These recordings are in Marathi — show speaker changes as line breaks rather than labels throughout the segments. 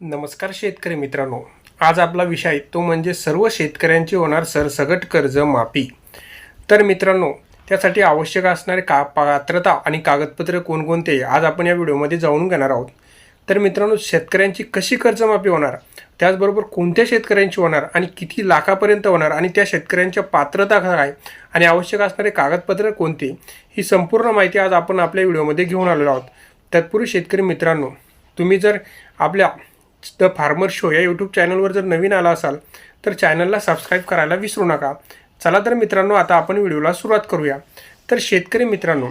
नमस्कार शेतकरी मित्रांनो. आज आपला विषय आहे तो म्हणजे सर्व शेतकऱ्यांची होणार सरसगट कर्ज माफी. तर मित्रांनो त्यासाठी आवश्यक असणारे का पात्रता आणि कागदपत्रे कोणकोणते आज आपण या व्हिडिओमध्ये जाणून घेणार आहोत. तर मित्रांनो शेतकऱ्यांची कशी कर्जमाफी होणार? त्याचबरोबर कोणत्या शेतकऱ्यांची होणार? आणि किती लाखापर्यंत होणार? आणि त्या शेतकऱ्यांच्या पात्रता काय? आणि आवश्यक असणारे कागदपत्र कोणते? ही संपूर्ण माहिती आज आपण आपल्या व्हिडिओमध्ये घेऊन आलेलो आहोत. तत्पूर्वी शेतकरी मित्रांनो तुम्ही जर आपल्या द फार्मर शो या यूट्यूब चॅनलवर जर नवीन आला असाल तर चॅनलला सबस्क्राईब करायला विसरू नका. चला तर मित्रांनो आता आपण व्हिडिओला सुरुवात करूया. तर शेतकरी मित्रांनो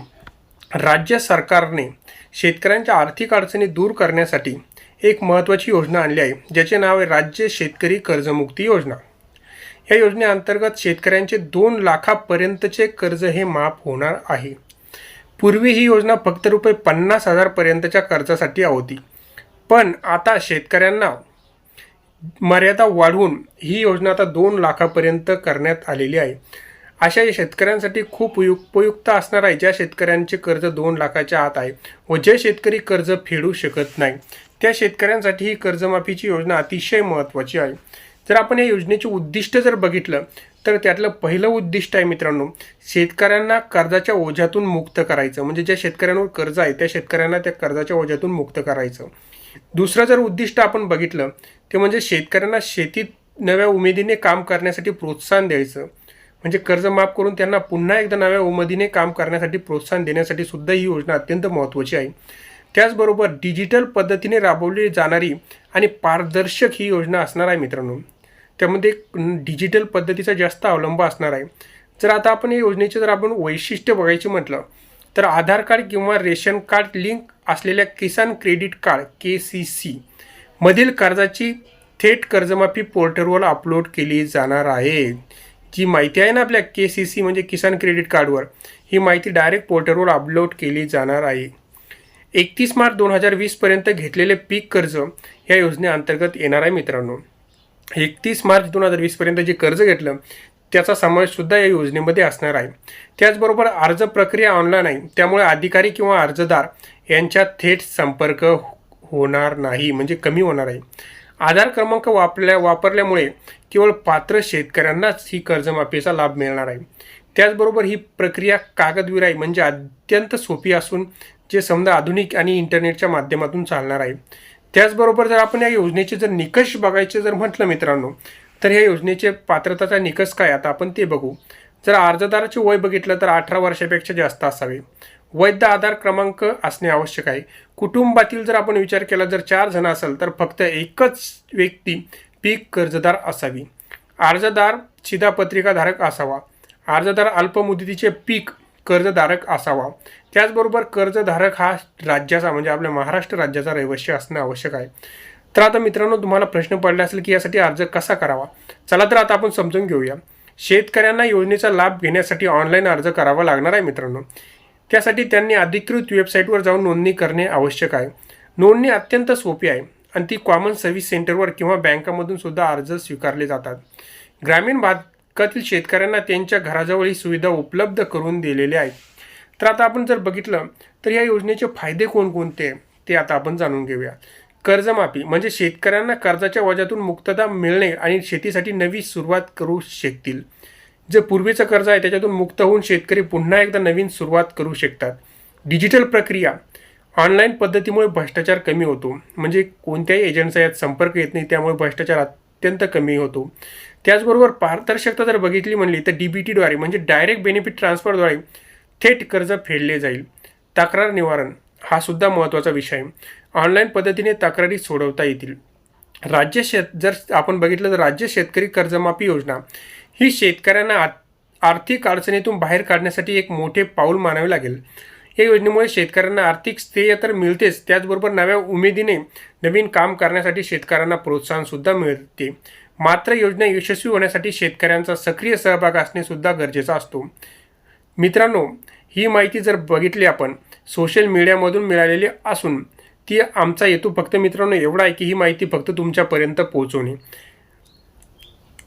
राज्य सरकारने शेतकऱ्यांच्या आर्थिक अडचणी दूर करण्यासाठी एक महत्त्वाची योजना आणली आहे ज्याचे नाव आहे राज्य शेतकरी कर्जमुक्ती योजना. या योजनेअंतर्गत शेतकऱ्यांचे दोन लाखापर्यंतचे कर्ज हे माफ होणार आहे. पूर्वी ही योजना फक्त रुपये पन्नास हजारपर्यंतच्या कर्जासाठी होती. पण आता शेतकऱ्यांना मर्यादा वाढवून ही योजना आता दोन लाखापर्यंत करण्यात आलेली आहे. अशा या शेतकऱ्यांसाठी खूप उपयुक्त असणार आहे. ज्या शेतकऱ्यांचे कर्ज दोन लाखाच्या आत आहे व जे शेतकरी कर्ज फेडू शकत नाही त्या शेतकऱ्यांसाठी ही कर्जमाफीची योजना अतिशय महत्त्वाची आहे. जर आपण या योजनेचे उद्दिष्ट जर बघितलं तर त्यातलं पहिलं उद्दिष्ट आहे मित्रांनो शेतकऱ्यांना कर्जाच्या ओझ्यातून मुक्त करायचं. म्हणजे ज्या शेतकऱ्यांवर कर्ज आहे त्या शेतकऱ्यांना त्या कर्जाच्या ओझ्यातून मुक्त करायचं. दुसरं जर उद्दिष्ट आपण बघितलं ते म्हणजे शेतकऱ्यांना शेतीत नव्या उमेदीने काम करण्यासाठी प्रोत्साहन द्यायचं. म्हणजे कर्ज माफ करून त्यांना पुन्हा एकदा नव्या उमेदीने काम करण्यासाठी प्रोत्साहन देण्यासाठी सुद्धा ही योजना अत्यंत महत्त्वाची आहे. त्याचबरोबर डिजिटल पद्धतीने राबवली जाणारी आणि पारदर्शक ही योजना असणार आहे मित्रांनो. त्यामध्ये डिजिटल पद्धतीचा जास्त अवलंब असणार आहे. जर आता आपण या योजनेचे जर आपण वैशिष्ट्य बघायचे म्हटलं तर आधार कार्ड किंवा रेशन कार्ड लिंक असलेल्या Kisan credit card K C C मधील कर्जाची थेट कर्जमाफी पोर्टलवर अपलोड केली जाणार आहे. जी माहिती आहे ना आपल्या के सी सी म्हणजे किसान क्रेडिट कार्डवर ही माहिती डायरेक्ट पोर्टलवर अपलोड केली जाणार आहे. एकतीस मार्च दोन हजार वीसपर्यंत घेतलेले पीक कर्ज या योजनेअंतर्गत येणार आहे मित्रांनो. एकतीस मार्च दोन हजार वीसपर्यंत जे कर्ज घेतलं त्याचा समावेशसुद्धा या योजनेमध्ये असणार आहे. त्याचबरोबर अर्ज प्रक्रिया ऑनलाईन आहे. त्यामुळे अधिकारी किंवा अर्जदार यांच्यात थेट संपर्क होणार नाही म्हणजे कमी होणार आहे. आधार क्रमांक वापरल्या वापरल्यामुळे केवळ पात्र शेतकऱ्यांनाच ही कर्जमाफीचा लाभ मिळणार आहे. त्याचबरोबर ही प्रक्रिया कागदविराई म्हणजे अत्यंत सोपी असून जे समजा आधुनिक आणि इंटरनेटच्या माध्यमातून चालणार आहे. त्याचबरोबर जर आपण या योजनेचे जर निकष बघायचे जर म्हटलं मित्रांनो तर या योजनेचे पात्रताचा निकष काय? आता आपण ते बघू. जर अर्जदाराचे वय बघितलं तर अठरा वर्षापेक्षा जास्त असावे. वैध आधार क्रमांक असणे आवश्यक आहे. कुटुंबातील जर आपण विचार केला जर चार जण असेल तर फक्त एकच व्यक्ती पीक कर्जदार असावी. अर्जदार शिधापत्रिकाधारक असावा. अर्जदार अल्पमुदतीचे पीक कर्जधारक असावा. त्याचबरोबर कर्जधारक हा राज्याचा म्हणजे आपल्या महाराष्ट्र राज्याचा रहिवासी असणं आवश्यक आहे. तर आता मित्रांनो तुम्हाला प्रश्न पडला असेल की यासाठी अर्ज कसा करावा? चला तर आता आपण समजून घेऊया. शेतकऱ्यांना योजनेचा लाभ घेण्यासाठी ऑनलाईन अर्ज करावा लागणार आहे मित्रांनो. त्यासाठी त्यांनी अधिकृत वेबसाईटवर जाऊन नोंदणी करणे आवश्यक आहे. नोंदणी अत्यंत सोपी आहे आणि ती कॉमन सर्व्हिस सेंटरवर किंवा बँकामधून सुद्धा अर्ज स्वीकारले जातात. ग्रामीण भागातील शेतकऱ्यांना त्यांच्या घराजवळ ही सुविधा उपलब्ध करून दिलेली आहे. तर आता आपण जर बघितलं तर या योजनेचे फायदे कोणकोणते ते आता आपण जाणून घेऊया. कर्जमाफी म्हणजे शेतकऱ्यांना कर्जाच्या वजातून मुक्तता मिळणे आणि शेतीसाठी नवी सुरुवात करू शकतील. जे पूर्वीचं कर्ज आहे त्याच्यातून मुक्त होऊन शेतकरी पुन्हा एकदा नवीन सुरुवात करू शकतात. डिजिटल प्रक्रिया ऑनलाईन पद्धतीमुळे भ्रष्टाचार कमी होतो. म्हणजे कोणत्याही एजंटचा यात संपर्क येत नाही त्यामुळे भ्रष्टाचार अत्यंत कमी होतो. त्याचबरोबर पारदर्शकता जर बघितली म्हणली तर डी बी टीद्वारे म्हणजे डायरेक्ट बेनिफिट ट्रान्सफरद्वारे थेट कर्ज फेडले जाईल. तक्रार निवारण हा सुद्धा महत्त्वाचा विषय. आहे ऑनलाईन पद्धतीने तक्रारी सोडवता येतील. राज्य शेत जर आपण बघितलं तर राज्य शेतकरी कर्जमाफी योजना ही शेतकऱ्यांना आ आर्थिक अडचणीतून बाहेर काढण्यासाठी एक मोठे पाऊल मानावे लागेल. या योजनेमुळे शेतकऱ्यांना आर्थिक स्थैर्य तर मिळतेच त्याचबरोबर नव्या उमेदीने नवीन काम करण्यासाठी शेतकऱ्यांना प्रोत्साहनसुद्धा मिळते. मात्र योजना यशस्वी होण्यासाठी शेतकऱ्यांचा सक्रिय सहभाग असणेसुद्धा गरजेचा असतो. मित्रांनो ही माहिती जर बघितली आपण सोशल मीडियामधून मिळालेली असून ती आमचा हेतू फक्त मित्रांनो एवढा आहे की ही माहिती फक्त तुमच्यापर्यंत पोहोचवणे.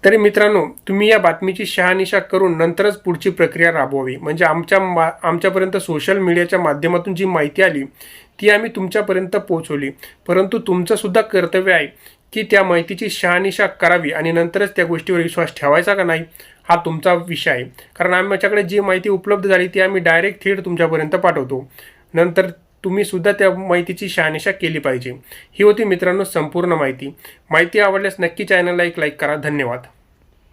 तरी मित्रांनो तुम्ही या बातमीची शहानिशा करून नंतरच पुढची प्रक्रिया राबवावी. म्हणजे आमच्या मा आमच्यापर्यंत सोशल मीडियाच्या माध्यमातून जी माहिती आली ती आम्ही तुमच्यापर्यंत पोहोचवली. परंतु तुमचंसुद्धा कर्तव्य आहे की त्या माहितीची शहानिशा करावी आणि नंतरच त्या गोष्टीवर विश्वास ठेवायचा का नाही हा तुमचा विषय आहे. कारण आमच्याकडे जी माहिती उपलब्ध झाली ती आम्ही डायरेक्ट थेट तुमच्यापर्यंत पाठवतो. नंतर तुम्ही सुद्धा त्या माहितीची शहानिशा केली पाहिजे. ही होती मित्रांनो संपूर्ण माहिती. माहिती आवडल्यास नक्की चॅनलला एक लाईक करा. धन्यवाद.